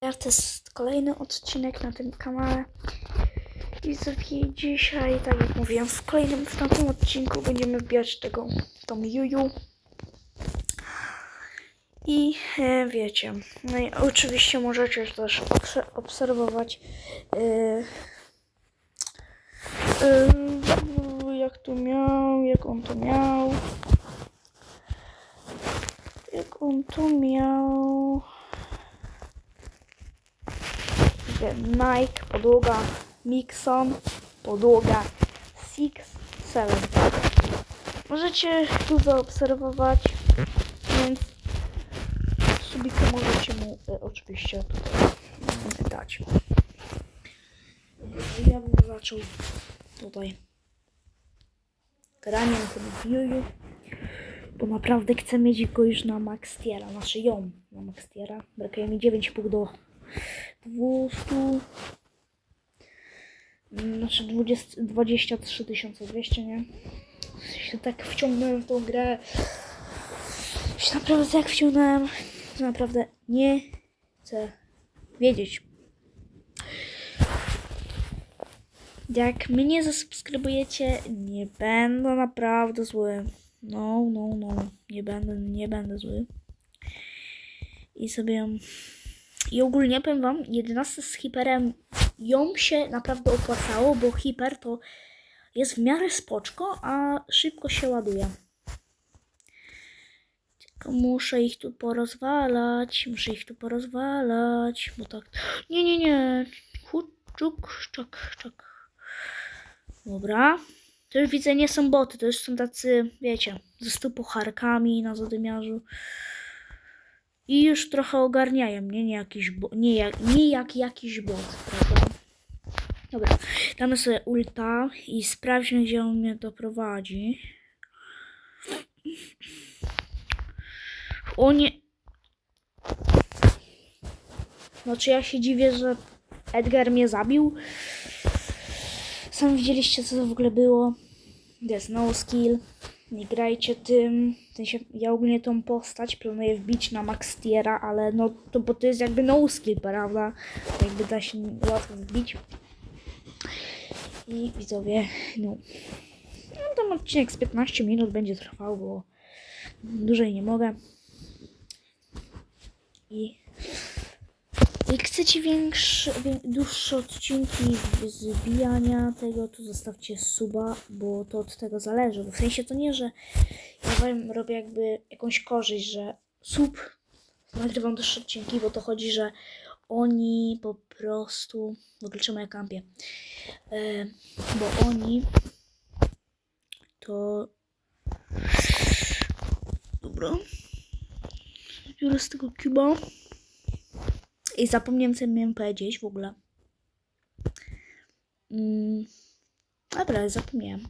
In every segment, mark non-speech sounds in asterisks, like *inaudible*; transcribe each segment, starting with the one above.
To jest kolejny odcinek na tym kanale. I sobie dzisiaj, tak jak mówiłem, w kolejnym, w tamtym odcinku będziemy wbijać tego, tą Juju. I e, wiecie, no i oczywiście możecie też obse- obserwować e, e, jak tu miał, jak on to miał. Jak on to miał. Nike, podłoga Mixon, podłoga Six Seven. Możecie tu zaobserwować, więc subika możecie mu e, oczywiście tutaj dać. Ja bym zaczął tutaj graniem tym Juju, bo naprawdę chcę mieć go już na max tiera, znaczy ją na max tiera. Brakuje mi 9,5 do 200 mm, znaczy 20, 23 200, nie? Się tak wciągnąłem w tą grę. Się naprawdę tak wciągnąłem, że naprawdę nie chcę wiedzieć. Jak mnie zasubskrybujecie, nie będę naprawdę zły. No, no, no, nie będę, nie będę zły. I sobie i ogólnie powiem wam, 11 z hiperem ją się naprawdę opłacało, bo hiper to jest w miarę spoczko, a szybko się ładuje. Tylko muszę ich tu porozwalać, muszę ich tu porozwalać, bo tak... Nie, nie, nie, huczuk, szczak, szczak. Dobra. To już widzę, nie są boty, to już są tacy, wiecie, ze stu pucharkami na zadymiarzu. I już trochę ogarniają, nie? Nie, jakiś nie, jak, nie jak jakiś bot, prawda? Dobra, damy sobie ulta i sprawdźmy, gdzie on mnie doprowadzi. O nie... Znaczy ja się dziwię, że Edgar mnie zabił. Sami widzieliście, co to w ogóle było. Jest no skill. Nie grajcie tym. W sensie, ja ogólnie tą postać planuję wbić na max tiera, ale no to bo to jest jakby no skill, prawda? Jakby da się łatwo wbić. I widzowie, no. no tam odcinek z 15 minut będzie trwał, bo dłużej nie mogę. I jak chcecie większe, wię- dłuższe odcinki zbijania tego, to zostawcie suba, bo to od tego zależy. W sensie to nie, że ja wam robię jakby jakąś korzyść, że sub nagrywam dłuższe odcinki, bo to chodzi, że oni po prostu... W ogóle czemu ja kampię? E, bo oni to... Dobra. Biorę z tego cuba. I zapomniałem, co miałem powiedzieć w ogóle. Mm, dobra, zapomniałem.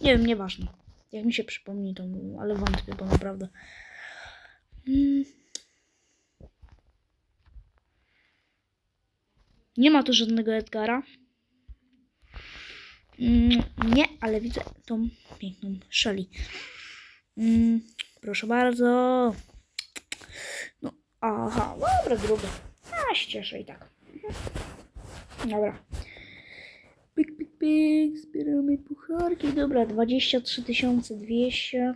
Nie wiem, nieważne. Jak mi się przypomni, to ale wątpię, bo naprawdę. Mm. Nie ma tu żadnego Edgara. Mm, nie, ale widzę tą piękną Shelly. Mm, proszę bardzo. Aha, dobra, druga. A, się cieszę i tak. Dobra. Pik, pik, pik, zbieramy pucharki. Dobra, 23 200.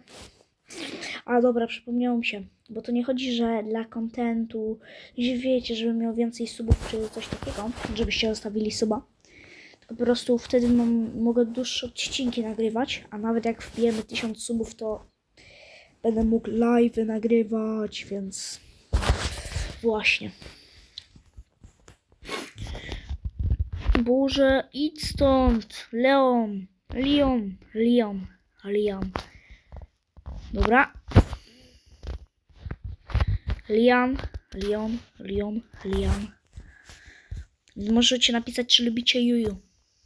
A dobra, przypomniało mi się, bo to nie chodzi, że dla kontentu, że wiecie, żebym miał więcej subów czy coś takiego, żebyście zostawili suba. Tylko po prostu wtedy mam, mogę dłuższe odcinki nagrywać, a nawet jak wbijemy 1000 subów, to będę mógł live nagrywać, więc właśnie. Boże, idź stąd! Leon! Leon! Leon! Leon. Dobra. Liam, Leon, Leon, Liam. Możecie napisać, czy lubicie Juju.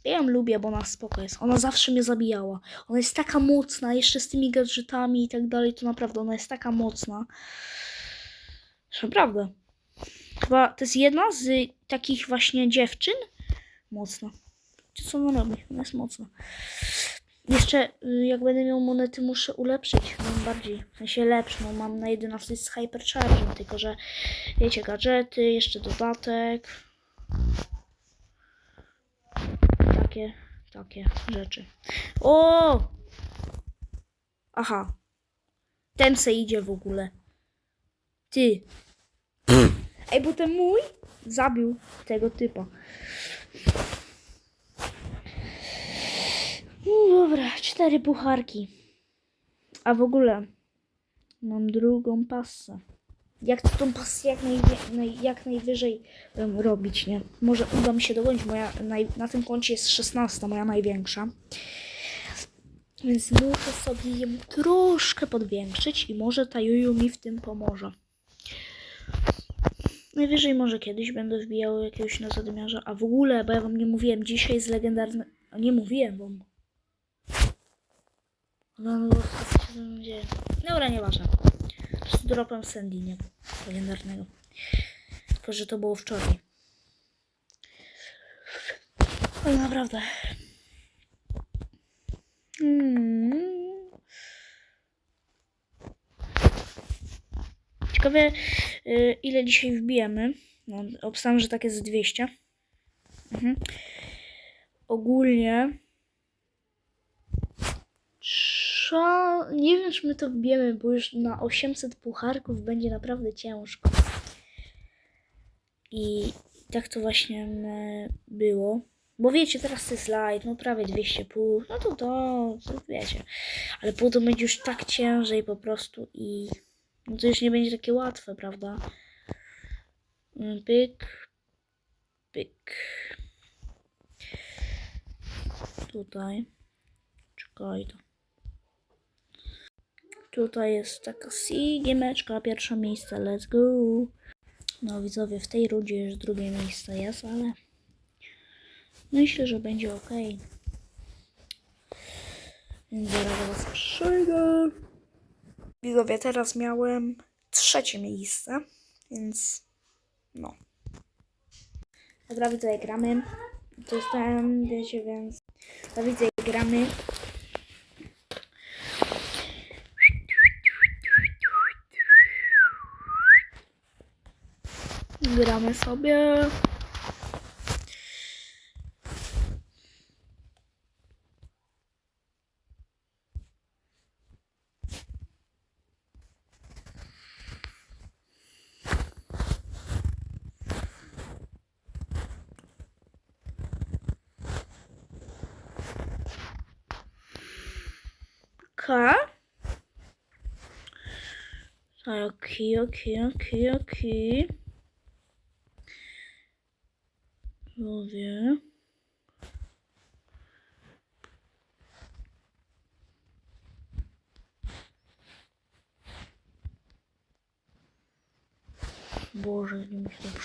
Ja ją lubię, bo ona spoko jest. Ona zawsze mnie zabijała. Ona jest taka mocna, jeszcze z tymi gadżetami i tak dalej, to naprawdę ona jest taka mocna. Naprawdę. Chyba to jest jedna z takich właśnie dziewczyn. Mocna. Co ona robi? Ona jest mocna. Jeszcze y, jak będę miał monety, muszę ulepszyć. Mam bardziej, w sensie lepszą. Mam na 11 z Hyperchargem, tylko że wiecie, gadżety, jeszcze dodatek. Takie, takie rzeczy. O! Aha. Ten se idzie w ogóle. Ty. Ej, bo ten mój zabił tego typa. No dobra, cztery pucharki. A w ogóle mam drugą pasę. Jak tą pasę jak, najwie- naj, jak najwyżej em, robić, nie? Może uda mi się dogonić. Moja, na tym koncie jest 16, moja największa. Więc muszę sobie ją troszkę podwiększyć i może ta Juju mi w tym pomoże. Najwyżej może kiedyś będę wbijał jakiegoś na zadymiarza. A w ogóle, bo ja wam nie mówiłem, dzisiaj jest legendarny... A nie mówiłem wam. No, no, tam dzieje? Dobra, nieważne. Z dropem Sandy, nie? Legendarnego. Tylko, że to było wczoraj. Ale naprawdę. Mm. Ciekawe, y, ile dzisiaj wbijemy. No, obstawiam, że tak jest z 200. Mhm. Ogólnie. Trza... Nie wiem, czy my to wbijemy, bo już na 800 pucharków będzie naprawdę ciężko. I tak to właśnie mm, było. Bo wiecie, teraz to jest light, no prawie 200 pół, no to to, to wiecie. Ale potem będzie już tak ciężej po prostu i no to już nie będzie takie łatwe, prawda? Mm, Pyk, pyk. Tutaj. Czekaj to. Tutaj jest taka sigiemeczka, pierwsze miejsce, let's go. No widzowie, w tej rundzie już drugie miejsce jest, ale myślę, że będzie ok. Więc zaraz was. Widzowie, teraz miałem trzecie miejsce, więc no. Dobra, widzowie, gramy. Ten, wiecie, więc... Dobra, widzowie, gramy. Gramy sobie. K. Okej, okej, okej, okej. Mówię. Boże, nie mi się to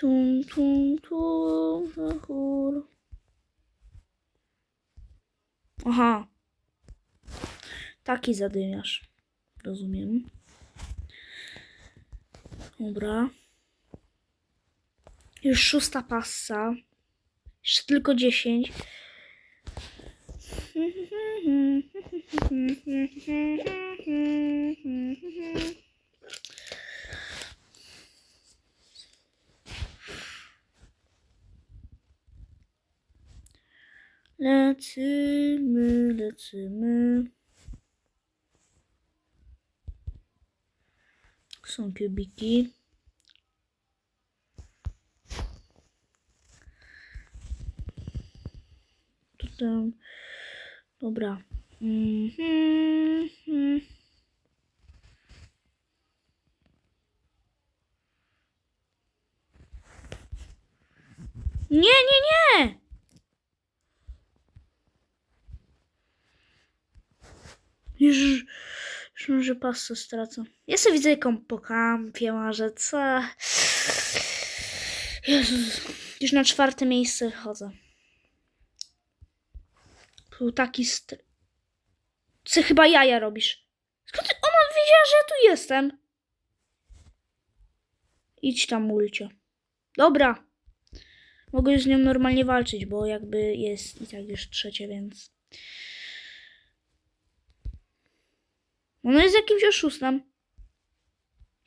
Tum, tum, tum, za chór. Aha. Taki zadymiarz. Rozumiem. Dobra. Już szósta passa. Jeszcze tylko dziesięć. *laughs* Lecymy, lecymy. Są kubiki. Tutaj. Dobra. Mhm, mhm. Nie, nie, nie! Już, już może pasę stracę. Ja sobie widzę jaką po kampie może, co? Jezus, już na czwarte miejsce chodzę. Był taki str... Co chyba jaja robisz? Skąd ona wiedziała, że ja tu jestem? Idź tam, mulcie. Dobra. Mogę już z nią normalnie walczyć, bo jakby jest i tak już trzecie, więc... Ona jest jakimś oszustem.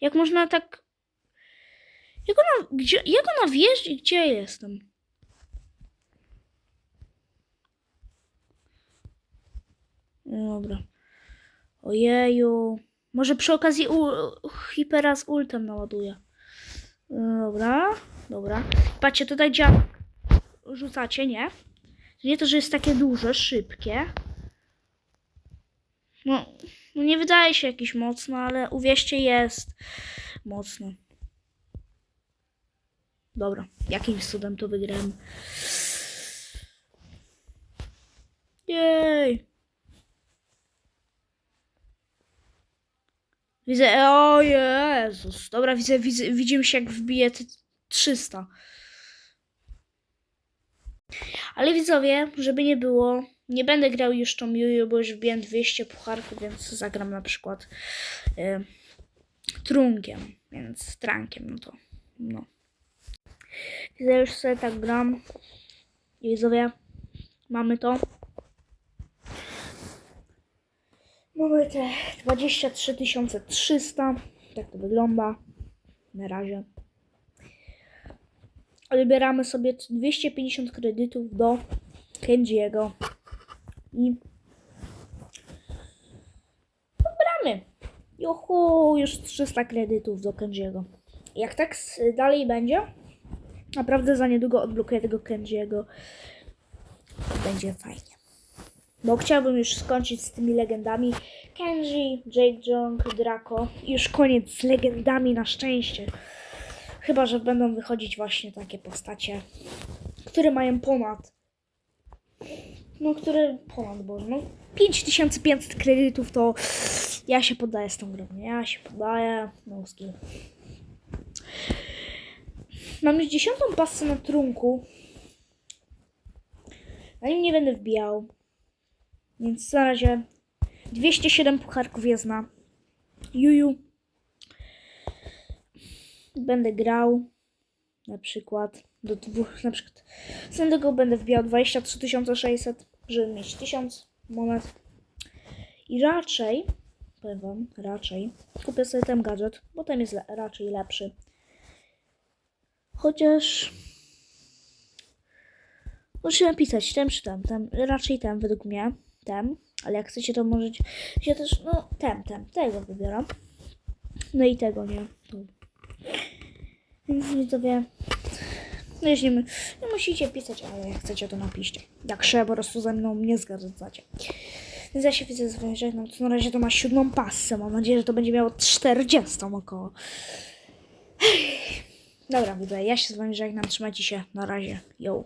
Jak można tak... Jak ona... Gdzie... Jak ona i gdzie ja jestem? No Dobra. Ojeju. Może przy okazji u... Hipera z ultem naładuję. Dobra, dobra. Patrzcie, tutaj działa. Rzucacie, nie? Nie to, że jest takie duże, szybkie. No, no nie wydaje się jakiś mocno, ale uwierzcie, jest mocny. Dobra, jakimś cudem to wygrałem. Jej. Widzę, o Jezus. Dobra, widzę, widzę widzimy się jak wbije te 300. Ale widzowie, żeby nie było, nie będę grał już tą Juju, bo już wbiłem 200 pucharków, więc zagram na przykład y, trunkiem, więc trankiem, no to no. Widzę, już sobie tak gram. I widzowie, mamy to. Mamy te 23 300. Tak to wygląda. Na razie. Wybieramy sobie 250 kredytów do Kenjiego. I wybramy. Juhu, już 300 kredytów do Kenjiego. Jak tak dalej będzie, naprawdę za niedługo odblokuję tego Kenjiego. Będzie fajnie. Bo chciałbym już skończyć z tymi legendami. Kenji, Jake Jong, Draco. Już koniec z legendami na szczęście. Chyba, że będą wychodzić właśnie takie postacie, które mają ponad. No, które ponad, bo no 5500 kredytów to ja się poddaję z tą grą. Ja się poddaję. No, skill. Mam już dziesiątą pasę na trunku. Na nim nie będę wbijał. Więc na razie 207 pucharków jest na Juju. Będę grał na przykład do dwóch, na przykład z tego będę wbijał 23 600, żeby mieć 1000 monet. I raczej, powiem wam, raczej kupię sobie ten gadżet, bo ten jest le- raczej lepszy. Chociaż Możecie napisać ten czy ten, ten, raczej ten według mnie, ten, ale jak chcecie to możecie się też, no ten, ten, tego wybieram. No i tego nie. Więc widzowie, no jeśli nie musicie pisać, ale jak chcecie to napiszcie. Jak się po prostu ze mną nie zgadzacie. Więc ja się widzę z żegnam. To na razie to ma siódmą pasę. Mam nadzieję, że to będzie miało 40 około. Dobra, widzowie, ja się z wami żegnam. Trzymajcie się. Na razie. Yo.